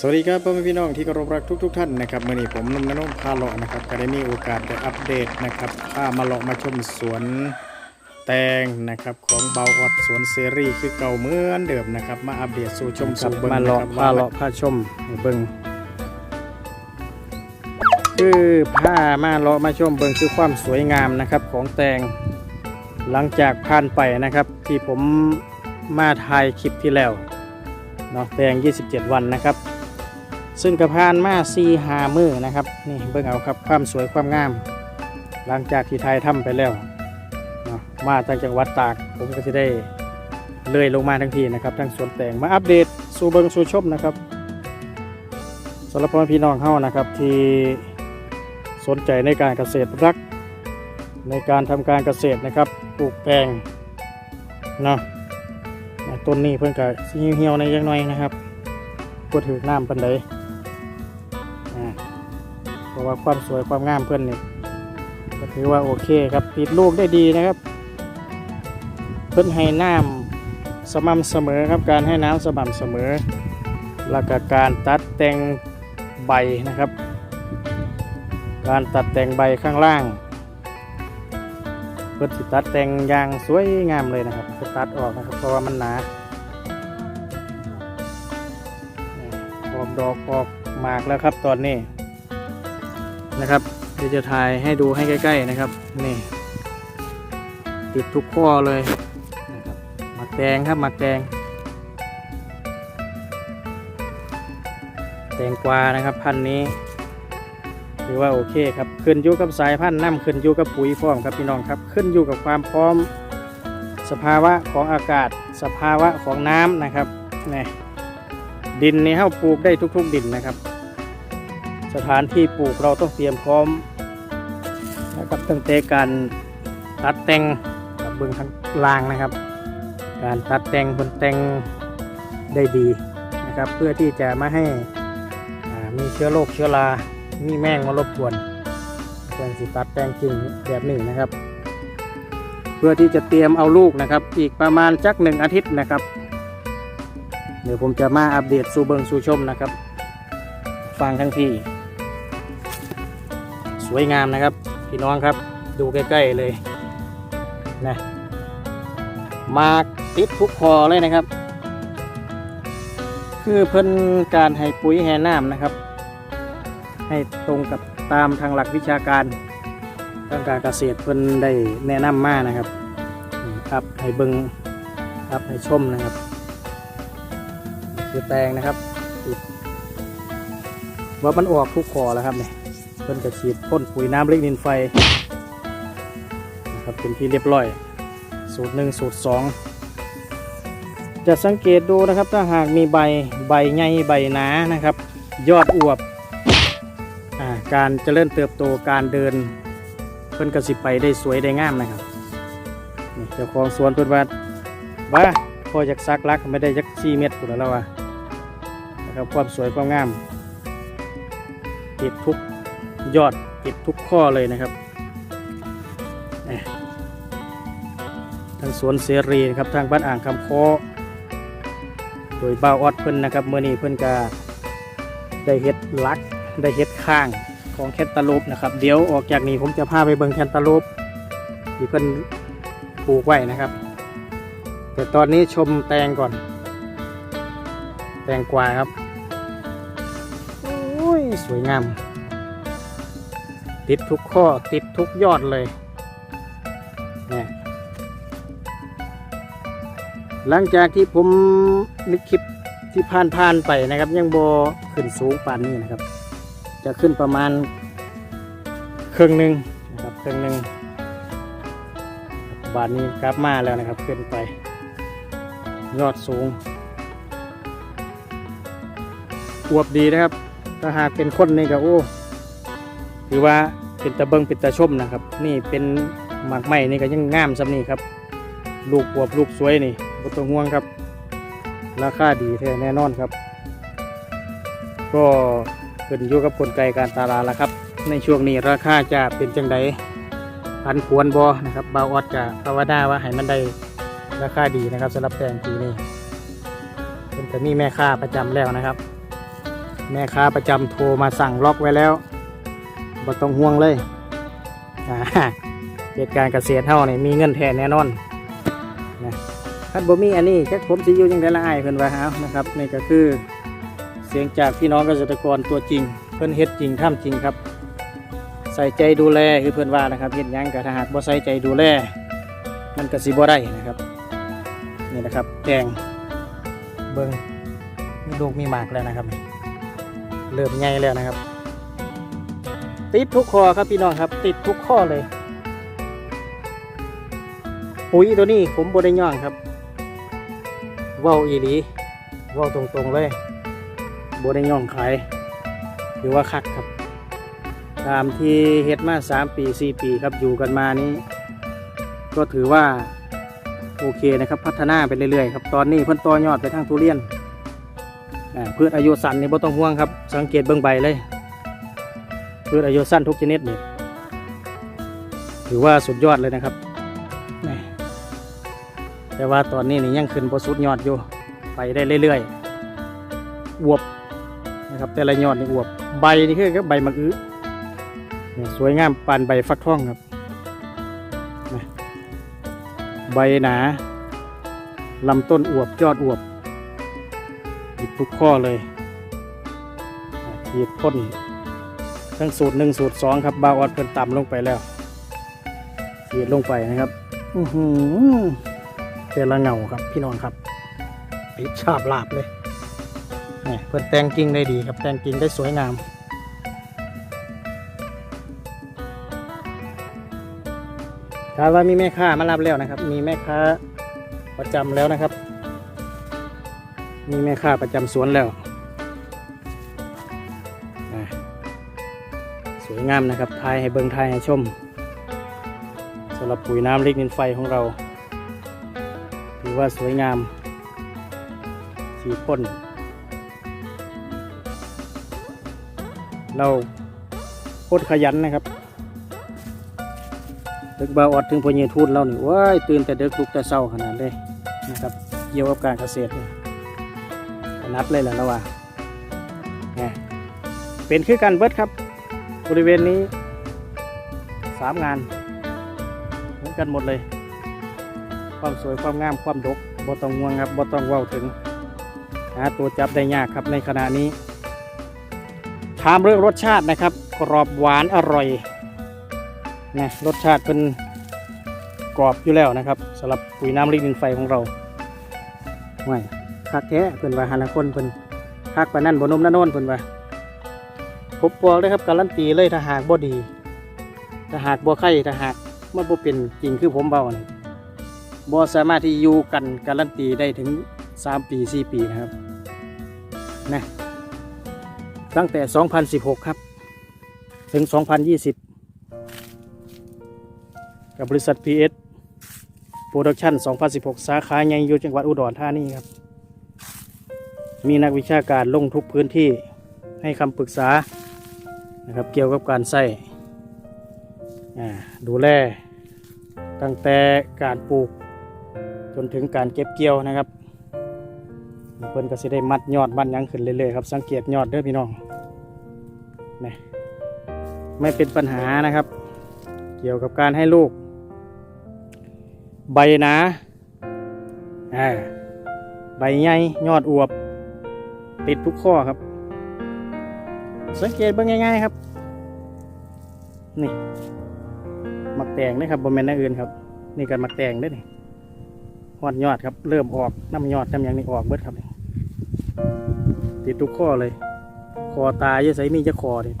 สวัสดีครับพ่อแม่พี่น้องที่เคารพรักทุกๆท่านนะครับมื่อนี้ผมหนุ่มนนท์พาเลาะนะครับก็ได้มีโอกาสได้อัปเดตนะครับพามาเลาะมาชมสวนแตงนะครับของเบาออดสวนเซรีคือเก่าเหมือนเดิมนะครับมาอัปเดตสู่ชมครัสู่บเบิ้งมานะเลาะครับพาเลาะพาชมให้เบิ่งคือผ้ามาเลาะมาชมเบิ่งคือความสวยงามนะครับของแตงหลังจากผ่านไปนะครับที่ผมมาถ่ายคลิปที่แล้วเนาะแตง 27 วันนะครับ ซึ่งกระพานมา4หามือนะครับ นี่เบิ่งเอาครับความสวยความงาม หลังจากที่ถ่ายทำไปแล้วมาจากจังหวัดตาก ผมก็จะได้เลยลงมาทั้งทีนะครับทั้งสวนแตงมาอัปเดตสู่เบิงสู่ชมนะครับสำหรับพ่อพี่น้องเฮานะครับที่สนใจในการเกษตรรัก ในการทำการเกษตรนะครับปลูกแตงเนาะต้นนี้เพิ่นก็สิเหี่ยวๆในยังน้อยนะครับบ่ถือน้ำปานใดอ่าเพราะ ว่าความสวยความงามเพิ่อนนี่ก็ถือว่าโอเคครับติดลูกได้ดีนะครับ เพิ่อนให้น้ำสม่ำเสมอครับการให้น้ำสม่ำเสมอแล้วก็การตัดแต่งใบนะครับ การตัดแต่งใบข้างล่าง เพิ่นสิตัดแต่งอย่างสวยงามเลยนะครับจะตัดออกนะครับเพราะว่ามันหนาขออกดอกออกหมากแล้วครับตอนนี้ นะครับเดี๋ยวจะถ่ายให้ดูให้ใกล้ ๆนะครับนี่ติดทุกข้อเลยนะครับหมักแดงครับหมักแดงแตงกวานะครับพันธุ์นี้ถือว่าโอเคครับขึ้นอยู่กับสายพันธุ์น้ำขึ้นอยู่กับปุ๋ยพร้อมครับพี่น้องครับ ขึ้นอยู่กับความพร้อม สภาวะของอากาศ สภาวะของน้ำนะครับนี่ดินนี่เฮาปลูกได้ทุก ๆ ดินนะครับ สถานที่ปลูกเราต้องเตรียมพร้อมนะครับตั้งแต่การตัดแต่งกับเบื้องข้างล่างนะครับ การตัดแต่งบนแต่งได้ดีนะครับ เพื่อที่จะไม่ให้มีเชื้อโรคเชื้อรามีแมงมารบกวนควรสิตัดแต่งกิ่งแบบนี้นะครับ เพื่อที่จะเตรียมเอาลูกนะครับ อีกประมาณจักหนึ่งอาทิตย์นะครับ เดี๋ยวผมจะมาอัปเดตสู่เบิงสู่ชมนะครับ ฟังทั้งที่ สวยงามนะครับ พี่น้องครับดูใกล้ๆเลยนะมาติดทุกคอเลยนะครับ คือเพิ่นการให้ปุ๋ยแห่น้ำนะครับ ให้ตรงกับตามทางหลักวิชาการทางการเกษตรเพิ่นได้แนะนำมานะครับครับให้เบิงครับให้ชมนะครับ คือแตงนะครับว่ามันออกทุกคอแล้วครับเนี่ย เพิ่นก็ฉีดพ่นปุ๋ยน้ำเล็กนินไฟนะครับเป็นที่เรียบร้อย สูตรหนึ่งสูตรสองจะสังเกตดูนะครับถ้าหากมีใบใบใหญ่ใบหนานะครับ ยอดอวบอ่าการเจริญเติบโตการเดิน เพิ่นกระสิไปได้สวยได้งามนะครับเจ้าของสวนเพิ่นว่าว่าพอจากซักลักไม่ได้จักสี่เม็ดพุ่นแล้วว่านะครับความสวยความงามติดทุก ยอดติดทุกข้อเลยนะครับทางสวนเสรีนะครับทางบ้านอ่างคำโคโดยบ่าออดเพิ่นนะครับเมื่อนี้เพิ่นก็ได้เฮ็ดลักได้เฮ็ดข้างของแคนตาลูปนะครับ เดี๋ยวออกจากนี้ผมจะพาไปเบิ่งแคนตาลูปที่เพิ่นปลูกไว้นะครับ แต่ตอนนี้ชมแตงก่อน แตงกวาครับ โอ้ย สวยงาม ติดทุกข้อติดทุกยอดเลยนี่หลังจากที่ผมนึกคลิปที่ผ่านผ่านๆไปนะครับ ยังบอขึ้นสูงปานนี้นะครับ จะขึ้นประมาณครึ่งหนึ่งนะครับครึ่งหนึ่งบาทนี้กลับมาแล้วนะครับขึ้นไป ยอดสูงอวบดีนะครับ ถ้าหากเป็นคนนี่ก็โอ้ ถือว่าเป็นตะเบิงเป็นตะชมนะครับ นี่เป็นหมากไม้นี่ก็ยังงามสำนี่ครับ ลูกอวบลูกสวยนี่บ่ต้องห่วงครับ ราคาดีแท้แน่นอนครับ ก็ขึ้นอยู่กับกลไกการตลาดละครับ ในช่วงนี้ราคาจะเป็นจังไดพันควรบอนะครับบาออดจะภาวนาว่าให้มันได้ราคาดีนะครับสำหรับแตงปีนี้เป็นแต่มีแม่ค้าประจำแล้วนะครับ แม่ค้าประจำโทรมาสั่งล็อกไว้แล้ว บ่ต้องห่วงเลยเหตุการณ์เกษตรเฮานี่มีเงินแท้แน่นอนนะคันบ่มีอันนี้จักผมสิอยู่จังได๋ละอายเพิ่นว่าเอานะครับนี่ก็คือเสียงจากพี่น้องเกษตรกรตัวจริง เพิ่นเฮ็ดจริงทำจริงครับ ใส่ใจดูแลคือเพื่อนว่านะครับเฮ็ดหยังก็ถ้าหากบ่ใส่ใจดูแลมันก็สิบ่ได้นะครับนี่นะครับแกงเบิ่งมีลูกมีหมากแล้วนะครับ เริ่มใหญ่แล้วนะครับ ติดทุกข้อครับพี่น้องครับ ติดทุกข้อเลย ปุ๋ยตัวนี้ผมบ่ได้ย่องครับเว้าอีหลีเว้าตรงๆเลยบ่ได้ย่องขายหรือว่าคักครับ ตามที่เฮ็ดมา 3 ปี 4 ปีครับอยู่กันมานี้ ก็ถือว่าโอเคนะครับ พัฒนาไปเรื่อยๆครับตอนนี้เพิ่นต่อยอดไปทางทุเรียนพืชอายุสั้นนี่บ่ต้องห่วงครับ สังเกตเบื้องใบเลย พืชอายุสั้นทุกชนิดนี่ถือว่าสุดยอดเลยนะครับแต่ว่าตอนนี้นี่ยังขึ้นบสุดยอดอยู่ ไปได้เรื่อยๆอวบนะครับ แต่ละยอดนี่อวบใบนี่คือกับใบมะอื้อสวยงามปานใบฟักทองครับใบหนาลำต้นอวบยอดอวบหยิบทุกข้อเลยขีดพ่น ทั้งสูตรหนึ่งสูตรสองครับบาออดเพิ่นต่ำลงไปแล้วขีดลงไปนะครับอือหือแต่ละเงาครับพี่น้องครับปิดชาบลาบเลยนี่เพิ่นแต่งกิ่งได้ดีครับแต่งกิ่งได้สวยงามถามว่ามีแม่ค้ามารับแล้วนะครับ มีแม่ค้าประจำแล้วนะครับ มีแม่ค้าประจำสวนแล้ว งามนะครับทายให้เบิงทายให้ชมสำหรับปุ๋ยน้ำเล็กนินไฟของเรา ถือว่าสวยงาม สีพ่นเราโคตรขยันนะครับเดึกบาวอดถึงพอเยทูดเรานี่ว้ายตื่นแต่เดึกลุกแต่เศร้าขนาดเลยนะครับเกี่ยวกับการเกษตรนัดเลยแหละแล้วว่าไงเป็นคือกันเบิดครับ บริเวณนี้สามงาน เหมือนกันหมดเลย ความสวยความงามความดกบ่ต้องห่วงครับบ่ต้องเว้าถึง หาตัวจับได้ยากครับในขณะนี้ถามเรื่องรสชาตินะครับ กรอบหวานอร่อยนะรสชาติเป็นกรอบอยู่แล้วนะครับสำหรับปุ๋ยน้ำลิงดินไฟของเราไม่คักแท้เพิ่นว่าหานคนเพิ่นคักปานั่นบนนมนั่นโน่นเพิ่นว่า ผมบอกเลยครับการันตีเลยถ้าหากบ่ดีถ้าหากบ่ไข่ถ้าหากมันบ่เป็นจริงคือผมเบานี่บ่สามารถที่อยู่กันการันตีได้ถึง 3 ปี 4 ปีนะครับนะตั้งแต่ 2016 ครับ ถึง 2020 กับบริษัท PS Production 2016 สาขาใหญ่อยู่จังหวัดอุดรธานีครับ มีนักวิชาการลงทุกพื้นที่ให้คำปรึกษา นะครับเกี่ยวกับการใส่ดูแลตั้งแต่การปลูกจนถึงการเก็บเกี่ยวนะครับเพิ่นก็สิได้มัดยอดมัดยังขึ้นเรื่อยๆครับสังเกตยอดเด้อพี่น้องนี่ไม่เป็นปัญหานะครับ เกี่ยวกับการให้ลูก ใบหนาอ่าใบใหญ่ยอดอวบ ติดทุกข้อครับ สังเกตเบิ่งง่ายๆครับ นี่มักแตงนะครับบนแมนอนอื่นครับ นี่กันมักแตงได้อนี่หอดยอดครับ เริ่มออกน้ำยอดน้ำยังนี่ออกเบิดครับติดทุกข้อเลย คอตายเยอะใสมีจะคอนี่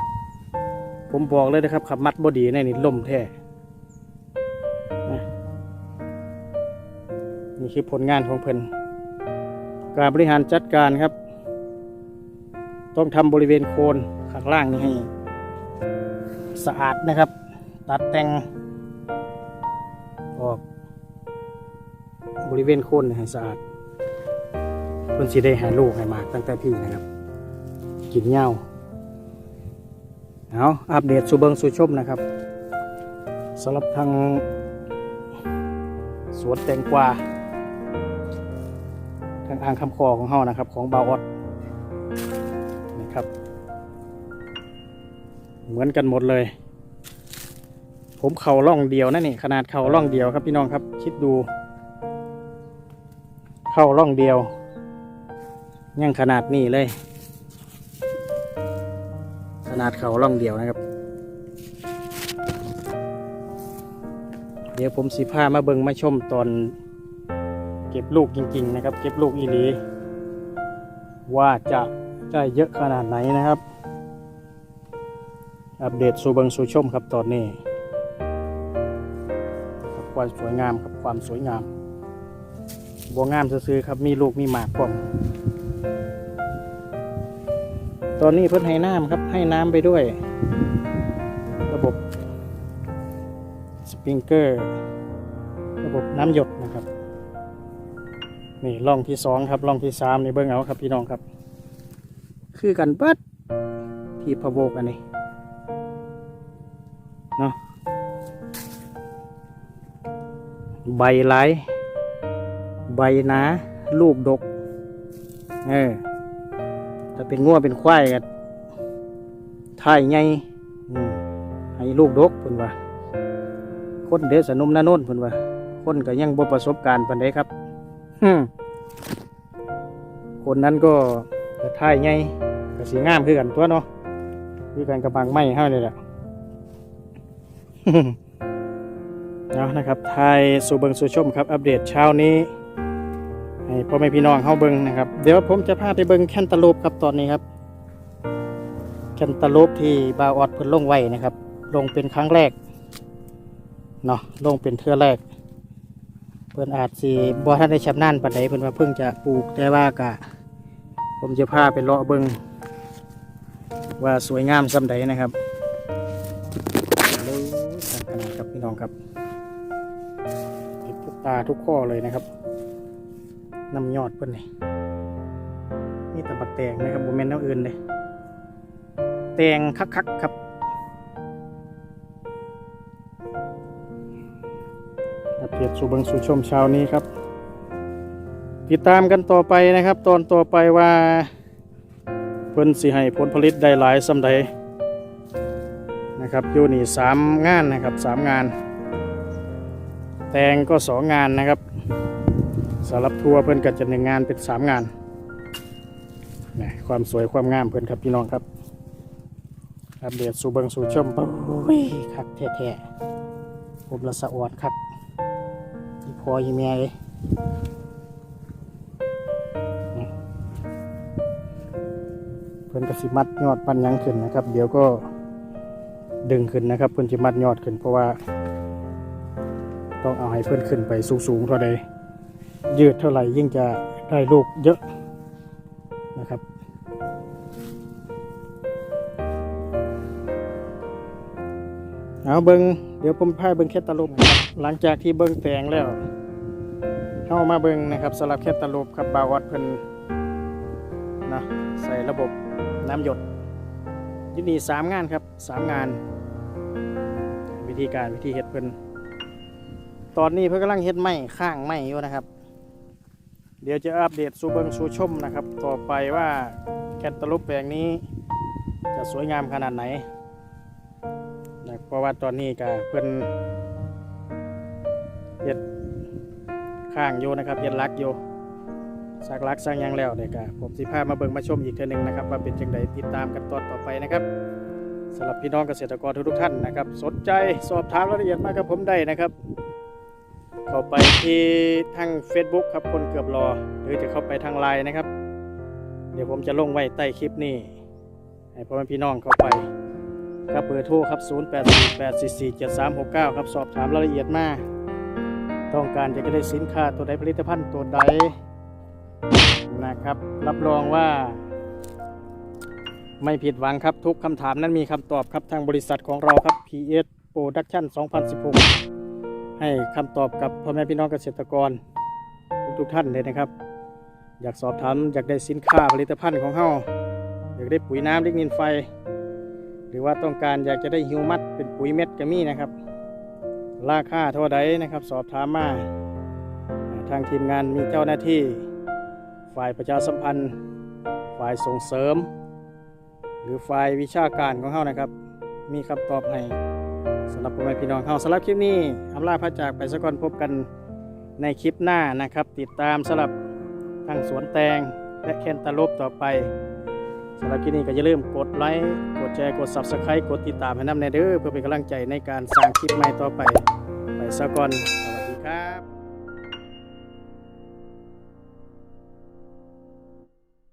ผมบอกเลยนะครับขับมัดบอดีในนี่ล่มแท้นี่คือผลงานของเพิ่นการบริหารจัดการครับ ต้องทำบริเวณโคนข้างล่างนี่ให้สะอาดนะครับ ตัดแต่งออกบริเวณโคนนี่ให้สะอาดเพิ่นสิได้หาลูกให้มากตั้งแต่พี่นะครับ กินเหย้าเอาอัปเดตสู่เบิงสู่ชมนะครับสำหรับทางสวนแตงกวาทางอ่างคำคอของเฮานะครับ ของบาวออด นี่ครับนะครับ เหมือนกันหมดเลย ผมเข่าล่องเดียวนะนี่ขนาดเข่าล่องเดียวครับพี่น้องครับ คิดดู เข้าล่องเดียว ยังขนาดนี้เลย ขนาดเข่าล่องเดียวนะครับ เดี๋ยวผมสิพามาเบิงมาชมตอนเก็บลูกจริง ๆ นะครับ เก็บลูกอีหลีว่าจะ ได้เยอะขนาดไหนนะครับ อัปเดตสู่เบิงสู่ชมครับตอนนี้ความสวยงามครับความสวยงามบัวงามซื้อครับมีลูกมีหมากพร้อมตอนนี้เพิ่นให้น้ำครับให้น้ำไปด้วย ระบบสปริงเกอร์ ระบบน้ำหยดนะครับ นี่ร่องที่สองครับร่องที่สามนี่เบิ้งเอาครับพี่น้องครับ คือกันเบิดที่พะโบกอันนี้เนาะใบไหลใบหนาลูกดก เออถ้าเป็นงัวเป็นควายกันถ่ายไงให้ลูกดกเพิ่นว่าคนเดสนมนาโนนเพิ่นว่าคนก็ยังบ่ประสบการณ์ปานใดครับคนนั้นก็ท่ายไง สีงามคือกันตัวเนาะคือกันกับบางไม้เฮานี่แหละเอาะนะครับไทยสู่เบิงสู่ชมครับอัปเดตเช้านี้ให้พ่อแม่พี่น้องเฮาเบิงนะครับ เดี๋ยวผมจะพาไปเบิงแคนตาลูปครับตอนนี้ครับแคนตาลูปที่บาวออดเพิ่นลงไว้นะครับ ลงเป็นครั้งแรกเนาะลงเป็นเทือแรก เพิ่นอาจสิบ่ทันได้ชำนาญปานใดเพิ่นว่าเพิ่งจะปลูกแต่ว่ากะผมจะพาไปเลาะเบิง ว่าสวยงามส่ำใดนะครับเลยสักขนาดครับพี่น้องครับติดทุกตาทุกข้อเลยนะครับน้ำยอดเพิ่อนนี่นี่แต่บักแตงนะครับบ่แม่นแนวอื่นเลยแตงคักๆครับอัปเดตสู่บิงสู่ชมเช้านี้ครับ ติดตามกันต่อไปนะครับ ตอนต่อไปว่า พิ่นสิให้ผลผลิตได้หลายสำใดนะครับอยู่นี่สามงานนะครับสามงาน แตงก็สองงานนะครับสำหรับทัวร์เพิ่นก็จะหนึ่งงานเป็นสามงานนะความสวยความงามเพิ่นครับพี่น้องครับอัปเดตสู่เบิงสู่ชมโอ้ยคักแท้ๆผมละสะอวดคักอีพออีเมียเลย กระสิมัดยอดปันยังขึ้นนะครับ เดี๋ยวก็ดึงขึ้นนะครับเพิ่นจะมัดยอดขึ้น เพราะว่า ต้องเอาให้เพิ่นขึ้นไปสูงๆเท่าใดยืดเท่าไหร่ยิ่งจะได้ลูกเยอะนะครับเอาเบิงเดี๋ยวผมพายเบิงแคตตาลูปหลังจากที่เบิงแตงแล้วเข้ามาเบิงนะครับสำหรับแคตตาลูปครับบาวอดเพิ่นนะใส่ระบบ น้ำหยดที่นี่สามงานครับสามงาน วิธีการวิธีเฮ็ดเพิ่นตอนนี้เพิ่นกำลังเฮ็ดไม้ข้างไม้อยู่นะครับ เดี๋ยวจะอัปเดตสู่เบิงสู่ชมนะครับ ต่อไปว่าแคตตาลูปแปลงนี้จะสวยงามขนาดไหนนะเพราะว่าตอนนี้ก็เพิ่นเฮ็ดข้างอยู่นะครับเฮ็ดลักอยู่ สักลักสร้างยังแล้วเนี่ยก็ผมสิพามาเบิ่งมาชมอีกเทื่อหนึงนะครับว่าเป็นจังไดติดตามกันตอนต่อไปนะครับสำหรับพี่น้องเกษตรกรทุกท่านนะครับ สนใจสอบถามรายละเอียดมากับผมได้นะครับ เข้าไปที่ทาง Facebook ครับคนเกือบรอ หรือจะเข้าไปทางไลน์นะครับ เดี๋ยวผมจะลงไว้ใต้คลิปนี้ให้พ่อแม่พี่น้องเข้าไปครับเบอร์โทรครับ 0 8 4 8 4 4 7 3 6 9 ครับสอบถามรายละเอียดมา ต้องการจะได้สินค้าตัวใดผลิตภัณฑ์ตัวใด นะครับ รับรองว่า ไม่ผิดหวังครับทุกคำถามนั้นมีคำตอบครับทางบริษัทของเราครับ PS Production 2016 ให้คำตอบกับพ่อแม่พี่น้องเกษตรกร ทุกๆท่านเลยนะครับ อยากสอบถามอยากได้สินค้าผลิตภัณฑ์ของเฮาอยากได้ปุ๋ยน้ำลิกนินไฟ หรือว่าต้องการอยากจะได้ฮิวมัสเป็นปุ๋ยเม็ดก็มีนะครับ ราคาเท่าใดนะครับ สอบถามมาทางทีมงานมีเจ้าหน้าที่ ฝ่ายประชาสัมพันธ์ ฝ่ายส่งเสริม หรือฝ่ายวิชาการของเฮานะครับ มีคำตอบให้สำหรับพ่อแม่พี่น้องเฮาสำหรับคลิปนี้อำลาพระจากไปสักก่อนพบกันในคลิปหน้านะครับ ติดตามสำหรับทางสวนแตงและแคนตาลูปต่อไปสำหรับคลิปนี้ก็อย่าลืมกดไลค์กดแชร์กด Subscribe กดติดตามให้น้ำในเด้อเพื่อเป็นกำลังใจในการสร้างคลิปใหม่ต่อไป ไปสักก่อน